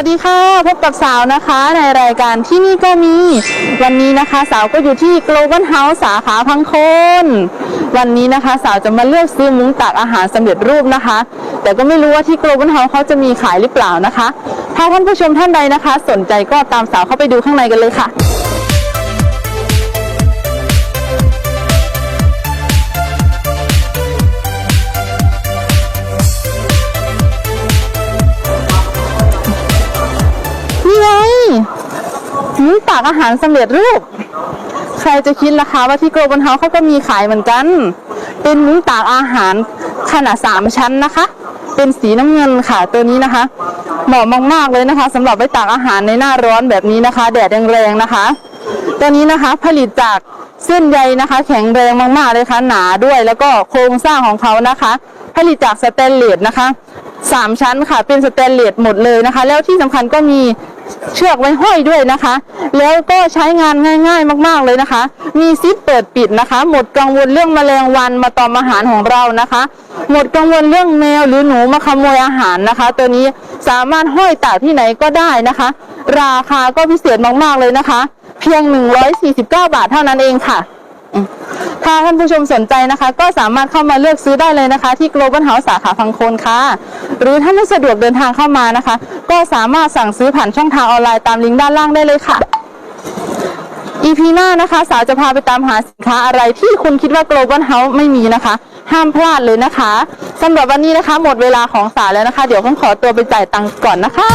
วัสดีค่ะ พบกับสาวนะคะในรายการที่นี่ก็มี วันนี้นะคะสาวก็อยู่ที่ Global House สาขาพังโคน วันนี้นะคะ สาวจะมาเลือกซื้อมุ้งตักอาหารสำเร็จรูปนะคะ แต่ก็ไม่รู้ว่าที่ Global House เขาจะมีขายหรือเปล่านะคะ ถ้าท่านผู้ชมท่านใดนะคะ สนใจก็ตามสาวเข้าไปดูข้างในกันเลยค่ะ มุ้งตากอาหารสำเร็จรูป ใครจะคิดล่ะคะว่าที่โกลบอลเฮาเขาก็มีขายเหมือนกัน เป็นมุ้งตากอาหารขนาดสามชั้นนะคะ เป็นสีน้ำเงินค่ะตัวนี้นะคะ เหมาะมากๆเลยนะคะสำหรับไว้ตากอาหารในหน้าร้อนแบบนี้นะคะ แดดแรงๆนะคะตัวนี้นะคะผลิตจากเส้นใยนะคะ แข็งแรงมากๆเลยค่ะหนาด้วยแล้วก็โครงสร้างของเขานะคะ ผลิตจากสแตนเลสนะคะสามชั้นค่ะเป็นสแตนเลสหมดเลยนะคะ แล้วที่สำคัญก็มี เชือกไว้ห้อยด้วยนะคะ แล้วก็ใช้งานง่าย ๆ มากๆเลยนะคะ มีซิปเปิดปิดนะคะ หมดกังวลเรื่องแมลงวันมาตอมอาหารของเรานะคะ หมดกังวลเรื่องแมวหรือหนูมาขโมยอาหารนะคะ ตัวนี้สามารถห้อยตากที่ไหนก็ได้นะคะ ราคาก็พิเศษมากๆเลยนะคะ เพียง 149 บาทเท่านั้นเองค่ะ ถ้าท่านผู้ชมสนใจนะคะ ก็สามารถเข้ามาเลือกซื้อได้เลยนะคะ ที่ Global House สาขาพังโคนค่ะ หรือถ้าไม่สะดวกเดินทางเข้ามานะคะ ก็สามารถสั่งซื้อผ่านช่องทางออนไลน์ตามลิงก์ด้านล่างได้เลยค่ะ EP หน้านะคะ สาวจะพาไปตามหาสินค้าอะไรที่คุณคิดว่า Global House ไม่มีนะคะ ห้ามพลาดเลยนะคะสำหรับวันนี้นะคะ หมดเวลาของสาวแล้วนะคะ เดี๋ยวผมขอตัวไปจ่ายตังค์ก่อนนะคะ